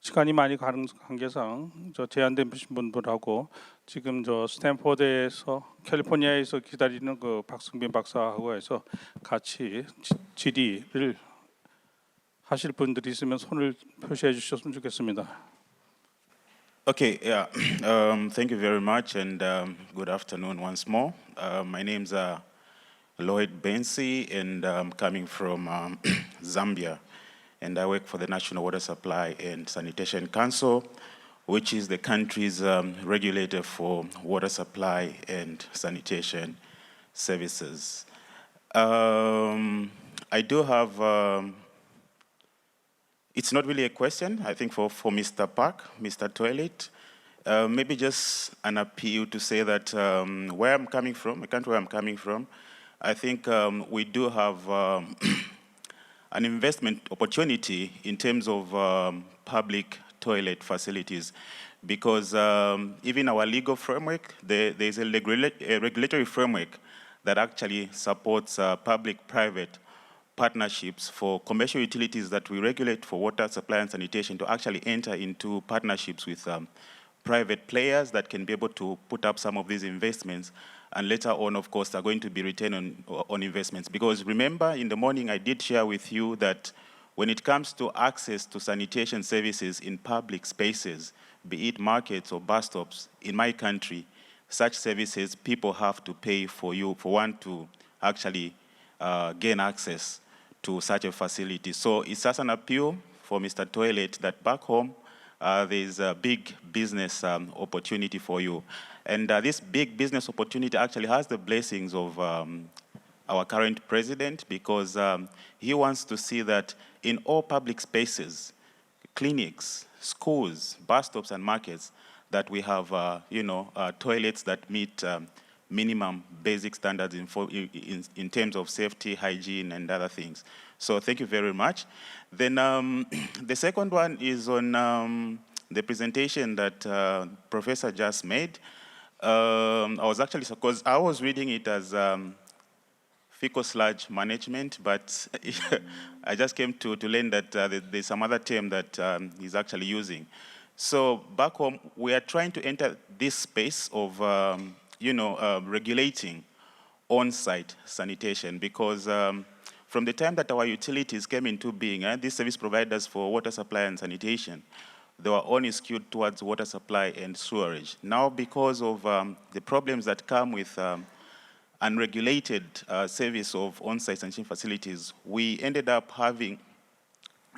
시간이 많이 가는 관계상 저 제한된 분들하고 지금 저 스탠포드에서 캘리포니아에서 기다리는 그 박승빈 박사하고 해서 같이 지- 질의를 하실 분들이 있으면 손을 표시해 주셨으면 좋겠습니다. Okay, yeah. Um, thank you very much, and um, good afternoon once more. Uh, my name's uh, Lloyd Bensi, and I'm coming from um, Zambia, and I work for the National Water Supply and Sanitation Council, which is the country's um, regulator for water supply and sanitation services. Um, I do have. Um, it's not really a question, I think, for, for Mr. Park, Mr. Toilet. Uh, maybe just an appeal to say that um, where I'm coming from, the country where I'm coming from, I think um, we do have um, an investment opportunity in terms of um, public toilet facilities. Because um, even our legal framework, there, there's a, regula- a regulatory framework that actually supports uh, public-private partnerships for commercial utilities that we regulate for water supply and sanitation to actually enter into partnerships with um, private players that can be able to put up some of these investments and later on, of course, are going to be return on, on investments. Because remember, in the morning, I did share with you that when it comes to access to sanitation services in public spaces, be it markets or bus stops, in my country, such services, people have to pay for you, for one to actually uh, gain access to such a facility. So it's just an appeal for Mr. Toilet that back home, uh, there's a big business um, opportunity for you. And uh, this big business opportunity actually has the blessings of um, our current president because um, he wants to see that in all public spaces, clinics, schools, bus stops, and markets, that we have, uh, you know, uh, toilets that meet um, minimum basic standards in, fo- in, in, in terms of safety, hygiene, and other things. So thank you very much. Then um, the second one is on um, the presentation that uh, Professor just made. Um, I was actually, because I was reading it as um, fecal sludge management, but I just came to, to learn that uh, there's some other term that um, he's actually using. So back home, we are trying to enter this space of, um, you know, uh, regulating on-site sanitation because um, from the time that our utilities came into being, uh, these service providers for water supply and sanitation, they were only skewed towards water supply and sewerage. Now, because of um, the problems that come with um, unregulated uh, service of on-site sanitation facilities, we ended up having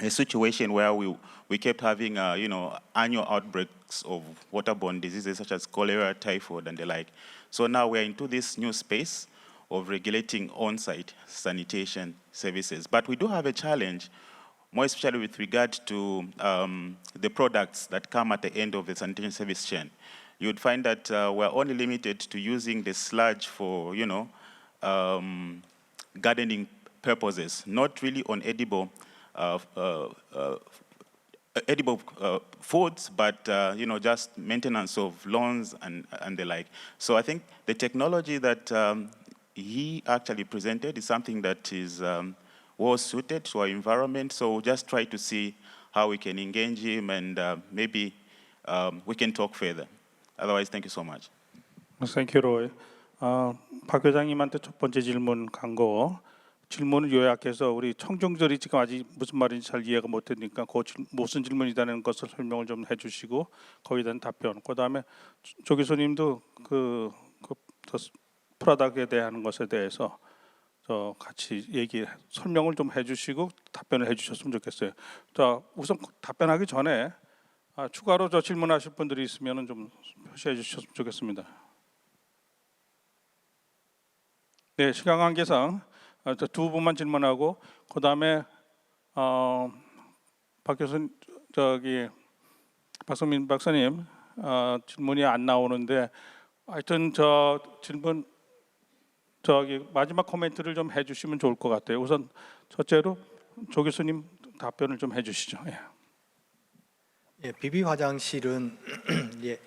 a situation where we, we kept having, uh, you know, annual outbreaks of waterborne diseases such as cholera, typhoid, and the like. So now we're into this new space of regulating on-site sanitation services. But we do have a challenge, more especially with regard to um, the products that come at the end of the sanitation service chain. You'd find that uh, we're only limited to using the sludge for, you know, um, gardening purposes, not really on edible uh, uh, uh, edible uh, foods, but uh, you know, just maintenance of lawns and, and the like. So I think the technology that um, he actually presented is something that is um, well suited to our environment. So we'll just try to see how we can engage him and uh, maybe um, we can talk further. Otherwise, thank you so much. 땡큐 로이. 어, 박 회장님한테 첫 번째 질문 간 거. 질문을 요약해서 우리 청중들이 지금 아직 무슨 말인지 잘 이해가 못 되니까 그 질- 무슨 질문이라는 것을 설명을 좀 해주시고 거기에 대한 답변. 그다음에 조- 조 교수님도 그, 그더 프라닥에 대한 것에 대해서 저 같이 얘기 설명을 좀 해주시고 답변을 해주셨으면 좋겠어요. 자 우선 답변하기 전에 아, 추가로 저 질문하실 분들이 있으면은 좀 표시해 주셨으면 좋겠습니다. 네, 시간 관계상 어, 저두 분만 질문하고 그 다음에 어, 박 교수 저기 박성민 박사님 어, 질문이 안 나오는데 하여튼 저 질문 저기 마지막 코멘트를 좀 해주시면 좋을 것 같아요. 우선 첫째로 조 교수님 답변을 좀 해주시죠. 예. 예, 비비 화장실은 예,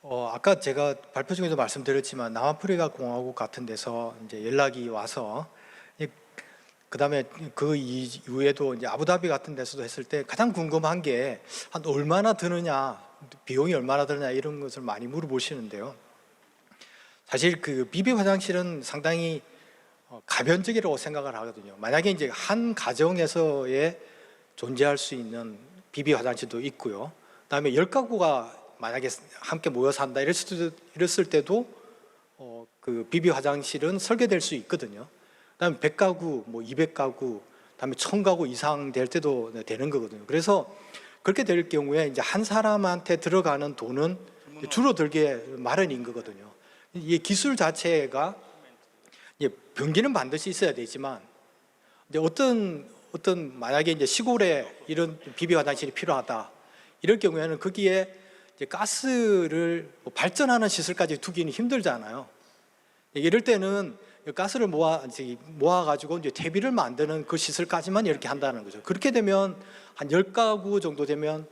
어, 아까 제가 발표 중에도 말씀드렸지만 남아프리카 공화국 같은 데서 이제 연락이 와서 예, 그다음에 그 이후에도 이제 아부다비 같은 데서도 했을 때 가장 궁금한 게 한 얼마나 드느냐 비용이 얼마나 드느냐 이런 것을 많이 물어보시는데요. 사실 그 비비 화장실은 상당히 어, 가변적이라고 생각을 하거든요. 만약에 이제 한 가정에서의 존재할 수 있는 비비 화장실도 있고요. 그다음에 열 가구가 만약에 함께 모여 산다 이랬을, 때, 이랬을 때도 어, 그 비비 화장실은 설계될 수 있거든요. 그다음에 100가구, 뭐 200가구, 그다음에 1000가구 이상 될 때도 되는 거거든요. 그래서 그렇게 될 경우에 이제 한 사람한테 들어가는 돈은 줄어들게 마련인 거거든요. 이 기술 자체가 이제 변기는 반드시 있어야 되지만 이제 어떤 어떤 만약에 이제 시골에 이런 비비 화장실이 필요하다 이럴 경우에는 거기에 가스를 뭐 발전하는 시설까지 두기는 힘들잖아요. 이럴 때는 가스를 모아 모아 가지고 이제 퇴비를 만드는 그 시설까지만 이렇게 한다는 거죠. 그렇게 되면 한 10가구 정도 되면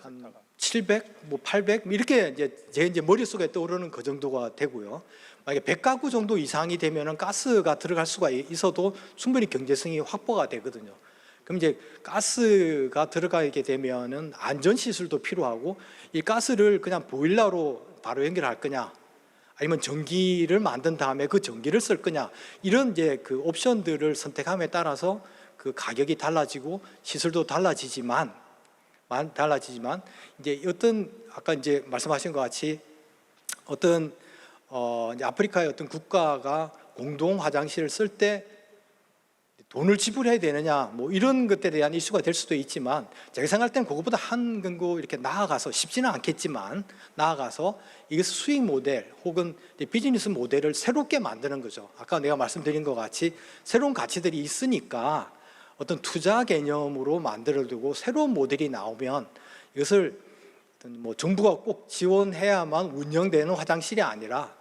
한 700, 뭐 800 이렇게 이제 제 이제 머릿속에 떠오르는 그 정도가 되고요. 만약에 100가구 정도 이상이 되면은 가스가 들어갈 수가 있어도 충분히 경제성이 확보가 되거든요. 그럼 이제 가스가 들어가게 되면은 안전 시설도 필요하고 이 가스를 그냥 보일러로 바로 연결할 거냐 아니면 전기를 만든 다음에 그 전기를 쓸 거냐 이런 이제 그 옵션들을 선택함에 따라서 그 가격이 달라지고 시설도 달라지지만 만- 달라지지만 이제 어떤 아까 이제 말씀하신 것 같이 어떤 어 아프리카의 어떤 국가가 공동 화장실을 쓸 때 돈을 지불해야 되느냐 뭐 이런 것들에 대한 이슈가 될 수도 있지만 제가 생각할 땐 그것보다 한 근고 이렇게 나아가서 쉽지는 않겠지만 나아가서 이것을 수익 모델 혹은 비즈니스 모델을 새롭게 만드는 거죠. 아까 내가 말씀드린 것 같이 새로운 가치들이 있으니까 어떤 투자 개념으로 만들어두고 새로운 모델이 나오면 이것을 어떤 뭐 정부가 꼭 지원해야만 운영되는 화장실이 아니라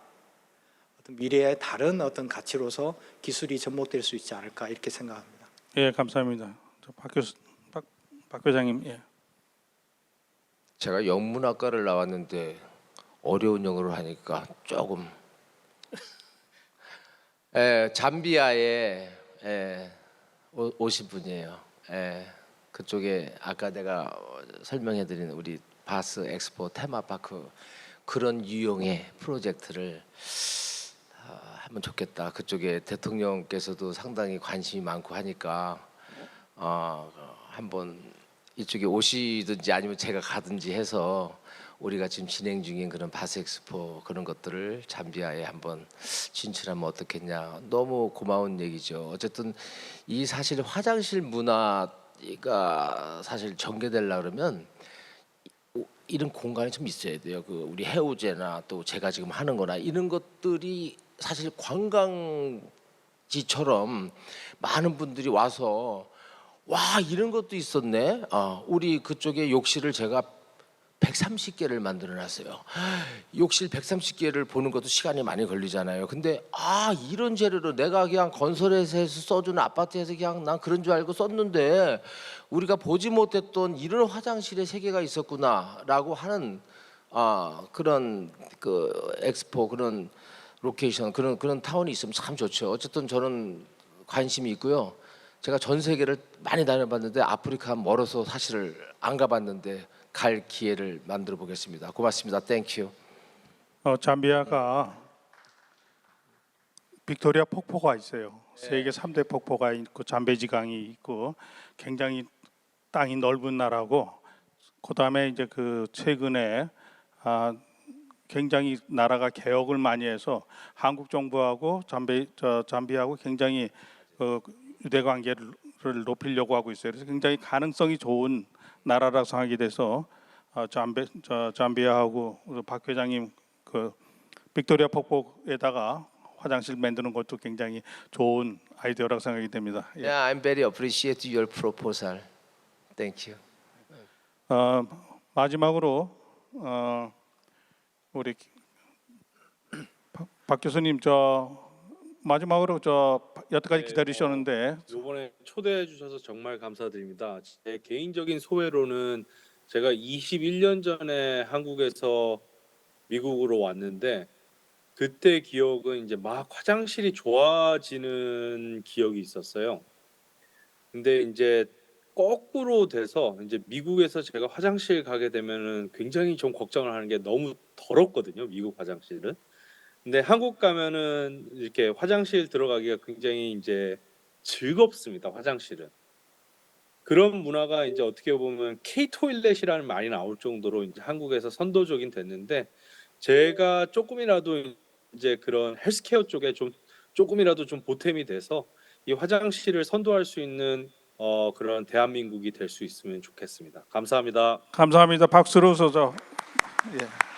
어떤 미래의 다른 어떤 가치로서 기술이 접목될 수 있지 않을까 이렇게 생각합니다. 예, 감사합니다. 저박 교수, 박, 박 회장님, 예. 제가 영문학과를 나왔는데 어려운 영어를 하니까 조금 에, 잠비아에 에, 오, 오신 분이에요. 에, 그쪽에 아까 내가 어, 설명해드린 우리 바스 엑스포 테마파크 그런 유형의 프로젝트를 아, 하면 좋겠다. 그쪽에 대통령께서도 상당히 관심이 많고 하니까 어, 한번 이쪽에 오시든지 아니면 제가 가든지 해서 우리가 지금 진행 중인 그런 바스엑스포 그런 것들을 잠비아에 한번 진출하면 어떻겠냐. 너무 고마운 얘기죠. 어쨌든 이 사실 화장실 문화가 사실 전개되려 그러면 이- 이런 공간이 좀 있어야 돼요. 그 우리 해우제나 또 제가 지금 하는 거나 이런 것들이 사실 관광지처럼 많은 분들이 와서 와 이런 것도 있었네. 아, 우리 그쪽에 욕실을 제가 130개를 만들어 놨어요. 욕실 130개를 보는 것도 시간이 많이 걸리잖아요. 근데 아 이런 재료로 내가 그냥 건설회사에서 써주는 아파트에서 그냥 난 그런 줄 알고 썼는데 우리가 보지 못했던 이런 화장실의 세계가 있었구나라고 하는 아 그런 그 엑스포 그런 로케이션 그런 그런 타운이 있으면 참 좋죠. 어쨌든 저는 관심이 있고요. 제가 전 세계를 많이 다녀봤는데 아프리카 멀어서 사실을 안 가봤는데 갈 기회를 만들어 보겠습니다. 고맙습니다. 땡큐. 어, 잠비아가 빅토리아 폭포가 있어요. 세계 3대 폭포가 있고 잠베지강이 있고 굉장히 땅이 넓은 나라고 그다음에 이제 그 최근에 아 굉장히 나라가 개혁을 많이 해서 한국 정부하고 잠베 저 잠비아하고 굉장히 그 유대 관계를 높이려고 하고 있어요. 그래서 굉장히 가능성이 좋은 나라라고 생각이 돼서 어, 저 잠비아하고 박 회장님 그 빅토리아 폭포에다가 화장실 만드는 것도 굉장히 좋은 아이디어라고 생각이 됩니다. 예. Yeah, I'm very appreciate your proposal. Thank you. 어, 마지막으로 어, 우리 박, 박 교수님 저 마지막으로 저 여태까지 네, 기다리셨는데 이번에 초대해 주셔서 정말 감사드립니다. 제 개인적인 소회로는 제가 21년 전에 한국에서 미국으로 왔는데 그때 기억은 이제 막 화장실이 좋아지는 기억이 있었어요. 근데 이제 거꾸로 돼서 이제 미국에서 제가 화장실 가게 되면은 굉장히 좀 걱정을 하는 게 너무 더럽거든요. 미국 화장실은. 근데 한국 가면은 이렇게 화장실 들어가기가 굉장히 이제 즐겁습니다. 화장실은. 그런 문화가 이제 어떻게 보면 K 토일렛이라는 말이 나올 정도로 이제 한국에서 선도적인 됐는데 제가 조금이라도 이제 그런 헬스케어 쪽에 좀 조금이라도 좀 보탬이 돼서 이 화장실을 선도할 수 있는 어 그런 대한민국이 될 수 있으면 좋겠습니다. 감사합니다. 감사합니다. 박수로 서저 예.